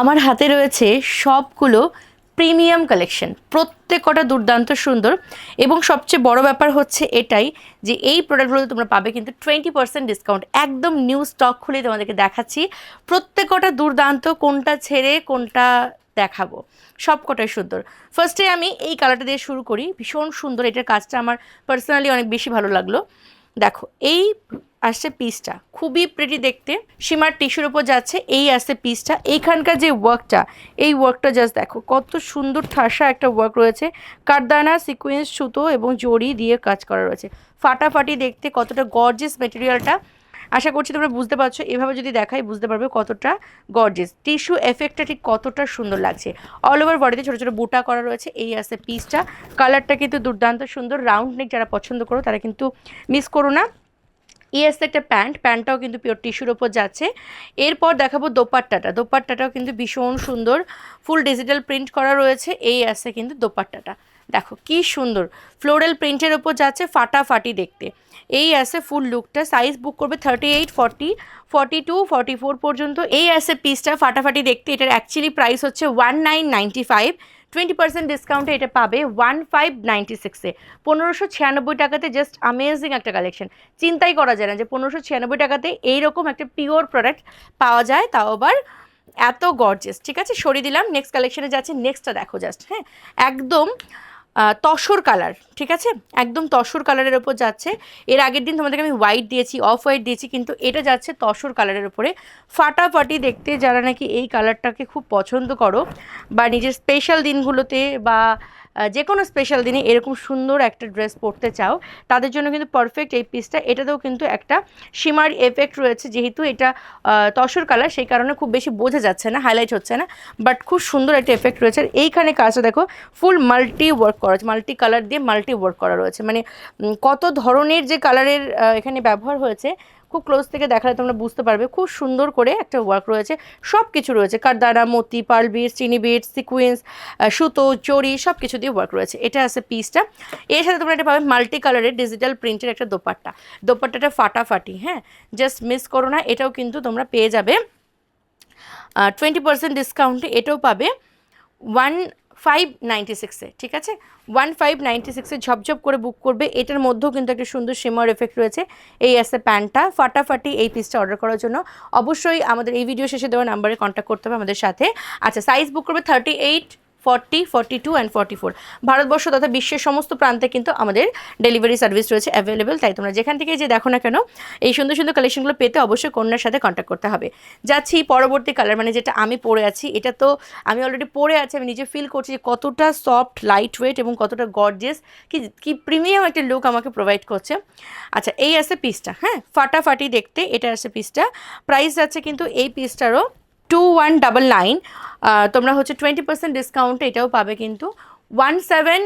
আমার হাতে রয়েছে সবগুলো প্রিমিয়াম কালেকশন। প্রত্যেকটা দুর্দান্ত সুন্দর। এবং সবচেয়ে বড় ব্যাপার হচ্ছে এটাই যে এই প্রোডাক্টগুলোতে তোমরা পাবে কিন্তু টোয়েন্টি পার্সেন্ট ডিসকাউন্ট একদম নিউ স্টক খুলে তোমাদেরকে দেখাচ্ছি। প্রত্যেকটা দুর্দান্ত, কোনটা ছেড়ে কোনটা দেখাবো। সব কটাই সুন্দর ফার্স্টে আমি এই কালারটা দিয়ে শুরু করি। ভীষণ সুন্দর। এটার কাজটা আমার পার্সোনালি অনেক বেশি ভালো লাগল। দেখো, এই আসছে পিসটা খুবই প্রিটি দেখতে। সীমার টিস্যুর ওপর যাচ্ছে, এই আসছে পিসটা এইখানকার যে ওয়ার্কটা এই ওয়ার্কটা জাস্ট দেখো, কত সুন্দর ঠাসা একটা ওয়ার্ক রয়েছে। কারদানা সিকোয়েন্স সুতো এবং জড়ি দিয়ে কাজ করা রয়েছে। ফাটাফাটি দেখতে কতটা গর্জেস মেটেরিয়ালটা আশা করছি তোমরা বুঝতে পারছ, এভাবে যদি দেখাই বুঝতে পারবে কতটা গর্জেস টিস্যু এফেক্টটা ঠিক কতটা সুন্দর লাগছে। অল ওভার বডিতে ছোটো ছোটো বুটা করা রয়েছে, এই আছে পিসটা কালারটা কিন্তু দুর্দান্ত সুন্দর রাউন্ড নেক যারা পছন্দ করো তারা কিন্তু মিস করো না। এই আসছে একটা প্যান্ট। প্যান্টটাও কিন্তু পিওর টিস্যুর ওপর যাচ্ছে। এরপর দেখাবো দোপাট্টাটা। দোপাট্টাটাও কিন্তু ভীষণ সুন্দর। ফুল ডিজিটাল প্রিন্ট করা রয়েছে এই আসছে কিন্তু দোপাট্টাটা। দেখো, কি সুন্দর। ফ্লোরাল প্রিন্টের ওপর যাচ্ছে ফাটাফাটি দেখতে। এই আছে ফুল লুকটা সাইজ বুক করবে thirty eight forty forty two forty four পর্যন্ত। এই আছে পিসটা ফাটাফাটি দেখতে, এটার অ্যাকচুয়ালি প্রাইস হচ্ছে one nine ninety five twenty percent ডিসকাউন্টে এটা পাবে ওয়ান ফাইভ নাইনটি সিক্সে পনেরোশো ছিয়ানব্বই টাকাতে জাস্ট অ্যামেজিং একটা কালেকশন চিন্তাই করা যায় না যে পনেরোশো ছিয়ানব্বই টাকাতে এইরকম একটা পিওর প্রোডাক্ট পাওয়া যায়, তাও আবার এত গর্জেস ঠিক আছে? সরিয়ে দিলাম নেক্সট কালেকশনে যাচ্ছে নেক্সটটা দেখো জাস্ট হ্যাঁ? একদম তসর কালার, ঠিক আছে? একদম তসর কালারের ওপর যাচ্ছে। এর আগের দিন তোমাদেরকে আমি হোয়াইট দিয়েছি অফ হোয়াইট দিয়েছি, কিন্তু এটা যাচ্ছে তসর কালারের ওপরে। ফাটাফাটি দেখতে যারা নাকি এই কালারটাকে খুব পছন্দ করো বা নিজের স্পেশাল দিনগুলোতে বা যে কোনো স্পেশাল দিনে এরকম সুন্দর একটা ড্রেস পরতে চাও, তাদের জন্য কিন্তু পারফেক্ট এই পিসটা এটাতেও কিন্তু একটা সীমার এফেক্ট রয়েছে, যেহেতু এটা তসর কালার সেই কারণে খুব বেশি বোঝা যাচ্ছে না হাইলাইট হচ্ছে না বাট খুব সুন্দর একটা এফেক্ট রয়েছে। এইখানে কাজটা দেখো ফুল মাল্টি ওয়ার্ক করা মাল্টি কালার দিয়ে মাল্টি ওয়ার্ক করা রয়েছে। মানে কত ধরনের যে কালারের এখানে ব্যবহার হয়েছে খুব ক্লোজ থেকে দেখালে তোমরা বুঝতে পারবে। খুব সুন্দর করে একটা ওয়ার্ক রয়েছে। সব কিছু রয়েছে। কারদানা, মতি পার্ল বিটস চিনি বিটস সিকুয়েন্স সুতো, চড়ি সব কিছু দিয়ে ওয়ার্ক রয়েছে। এটা আছে পিসটা এর সাথে তোমরা এটা পাবে মাল্টি কালারের ডিজিটাল প্রিন্টের একটা দোপাট্টা। দোপাট্টাটা ফাটাফাটি হ্যাঁ? জাস্ট মিস করো না। এটাও কিন্তু তোমরা পেয়ে যাবে। টোয়েন্টি পার্সেন্ট ডিসকাউন্টে এটাও পাবে। ওয়ান ফাইভ নাইনটি সিক্সে ঠিক আছে? ওয়ান ফাইভ নাইনটি সিক্সে ঝপঝপ করে বুক করবে। এটার মধ্যেও কিন্তু একটা সুন্দর শিমার এফেক্ট রয়েছে এই আছে প্যান্টটা ফাটাফাটি এই পিসটা অর্ডার করার জন্য। অবশ্যই আমাদের এই ভিডিও শেষে দেওয়া নাম্বারে কন্ট্যাক্ট করতে হবে আমাদের সাথে। আচ্ছা সাইজ বুক করবে thirty eight forty forty two and forty four Bharatvarsha তথা বিশ্বের সমস্ত প্রান্তে কিন্তু আমাদের ডেলিভারি সার্ভিস রয়েছে অ্যাভেলেবেল তাই তোমরা যেখান থেকে যে দেখো না কেন, এই সুন্দর সুন্দর কালেকশনগুলো পেতে অবশ্যই কন্যার সাথে কন্ট্যাক্ট করতে হবে। যাচ্ছি পরবর্তী কালার মানে যেটা আমি পরে আছি, এটা তো আমি অলরেডি পরে আছি, আমি নিজে ফিল করছি যে কতটা সফট লাইট ওয়েট এবং কতটা গর্জিয়াস কি কি প্রিমিয়াম একটা লুক আমাকে প্রোভাইড করছে। আচ্ছা এই আছে পিসটা হ্যাঁ? ফাটাফাটি দেখতে এটা আছে পিসটা প্রাইস আছে কিন্তু এই পিসটারও টু ওয়ান ডাবল নাইন তোমরা হচ্ছে টোয়েন্টি পার্সেন্ট ডিসকাউন্ট এটাও পাবে কিন্তু ওয়ান সেভেন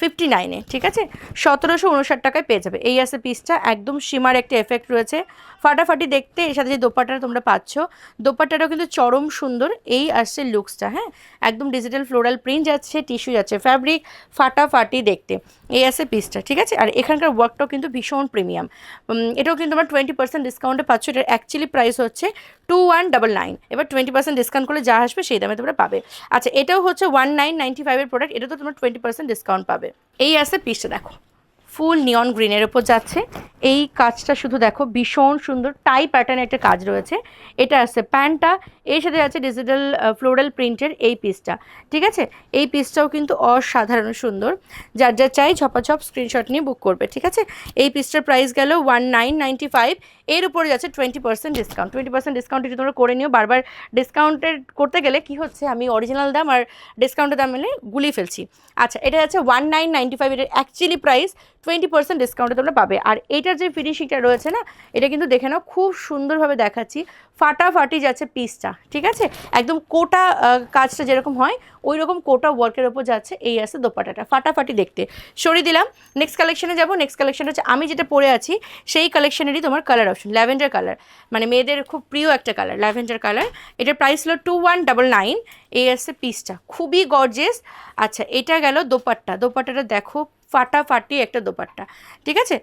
ফিফটি নাইনে ঠিক আছে? সতেরোশো উনষাট টাকায় পেয়ে যাবে। এই আছে পিসটা একদম সীমার একটা এফেক্ট রয়েছে। ফাটাফাটি দেখতে, এর সাথে যে দোপাট্টাটা তোমরা পাচ্ছ, দোপাট্টাটাও কিন্তু চরম সুন্দর। এই আসছে লুকসটা হ্যাঁ? একদম ডিজিটাল ফ্লোরাল প্রিন্ট যাচ্ছে টিস্যু যাচ্ছে ফ্যাব্রিক ফাটাফাটি দেখতে। এই আছে পিসটা ঠিক আছে? আর এখানকার ওয়ার্কটাও কিন্তু ভীষণ প্রিমিয়াম এটাও কিন্তু তোমরা টোয়েন্টি পার্সেন্ট ডিসকাউন্টে পাচ্ছ। এটার অ্যাকচুয়ালি প্রাইস হচ্ছে টু ওয়ান ডাবল নাইন এবার টোয়েন্টি পার্সেন্ট ডিসকাউন্ট করলে যা আসবে সেই দামে তোমরা পাবে। আচ্ছা এটাও হচ্ছে ওয়ান নাইন নাইনটি ফাইভের প্রোডাক্ট এটা তো তোমরা টোয়েন্টি পার্সেন্ট ডিসকাউন্ট পাবে। এই আছে পিসটা দেখো। ফুল নিয়ন গ্রিনের ওপর যাচ্ছে। এই কাজটা শুধু দেখো, ভীষণ সুন্দর টাই প্যাটার্নের একটা কাজ রয়েছে। এটা আছে প্যান্টটা, এর সাথে আছে ডিজিটাল ফ্লোরাল প্রিন্টের এই পিসটা ঠিক আছে? এই পিসটাও কিন্তু অসাধারণ সুন্দর। যার যা চাই ঝপাঝপ স্ক্রিনশট নিয়ে বুক করবে, ঠিক আছে? এই পিসটার প্রাইস গেল ওয়ান নাইন নাইনটি ফাইভ এর উপরে যাচ্ছে twenty percent discount twenty percent discount যদি তোমরা করে নিও, বারবার ডিসকাউন্টের করতে গেলে কি হচ্ছে, আমি অরিজিনাল দাম আর ডিসকাউন্টের দাম মিলে গুলিয়ে ফেলছি। আচ্ছা এটা যাচ্ছে ওয়ান নাইন নাইনটি ফাইভ এটার অ্যাকচুয়ালি প্রাইস টোয়েন্টি পার্সেন্ট ডিসকাউন্টে তোমরা পাবে। আর এটার যে ফিনিশিংটা রয়েছে না, এটা কিন্তু দেখে নাও, খুব সুন্দরভাবে দেখাচ্ছি। ফাটাফাটি যাচ্ছে পিসটা ঠিক আছে? একদম কোটা কাজটা যেরকম হয় ওই রকম কোটা ওয়ার্কের ওপর যাচ্ছে এই আছে দোপাটাটা ফাটাফাটি দেখতে। সরিয়ে দিলাম নেক্সট কালেকশনে যাব। নেক্সট কালেকশন হচ্ছে, আমি যেটা পরে আছি, সেই কালেকশনেরই তোমার কালার অপশন ল্যাভেন্ডার কালার মানে মেয়েদের খুব প্রিয় একটা কালার ল্যাভেন্ডার কালার এটার প্রাইস হলো টু ওয়ান ডাবল নাইন এই আসছে পিসটা খুবই গর্জেস আচ্ছা এটা গেল দোপাট্টা। দোপাট্টাটা দেখো ফাটাফাটি একটা দোপাট্টা ঠিক আছে?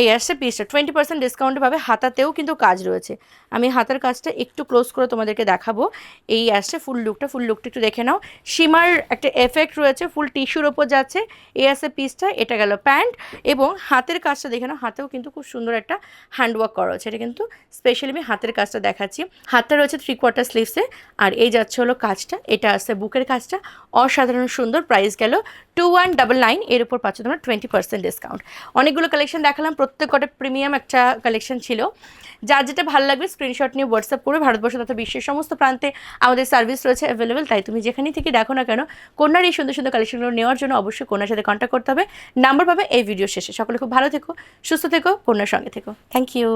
এই আসছে পিসটা টোয়েন্টি পার্সেন্ট ডিসকাউন্টে পাবে হাতাতেও কিন্তু কাজ রয়েছে। আমি হাতার কাজটা একটু ক্লোজ করে তোমাদেরকে দেখাবো। এই আসছে ফুল লুকটা ফুল লুকটা একটু দেখে নাও। সীমার একটা এফেক্ট রয়েছে ফুল টিস্যুর ওপর যাচ্ছে। এই আসছে পিসটা এটা গেল প্যান্ট এবং হাতের কাজটা দেখে নাও, হাতেও কিন্তু খুব সুন্দর একটা হ্যান্ডওয়ার্ক করা হচ্ছে। এটা কিন্তু স্পেশালি আমি হাতের কাজটা দেখাচ্ছি। হাতটা রয়েছে থ্রি কোয়ার্টার স্লিভসে আর এই যাচ্ছে হলো কাজটা। এটা আসছে বুকের কাজটা। অসাধারণ সুন্দর প্রাইস গেল টু ওয়ান ডাবল নাইন এর উপর পাচ্ছ তোমরা টোয়েন্টি পার্সেন্ট ডিসকাউন্ট অনেকগুলো কালেকশন দেখালাম প্রত্যেক কটা প্রিমিয়াম একটা কালেকশন ছিল। যার যেটা ভালো লাগবে স্ক্রিনশট নিয়ে হোয়াটসঅ্যাপ করে ভারতবর্ষ তথা বিশ্বের সমস্ত প্রান্তে আমাদের সার্ভিস রয়েছে অ্যাভেলেবেল তাই তুমি যেখানেই থেকে দেখো না কেন, কন্যার এই সুন্দর সুন্দর কালেকশনগুলো নেওয়ার জন্য অবশ্যই কন্যার সাথে কন্ট্যাক্ট করতে হবে। নাম্বার পাবে এই ভিডিও শেষে। সকলে খুব ভালো থেকো, সুস্থ থেকো, কন্যার সঙ্গে থেকো। Thank you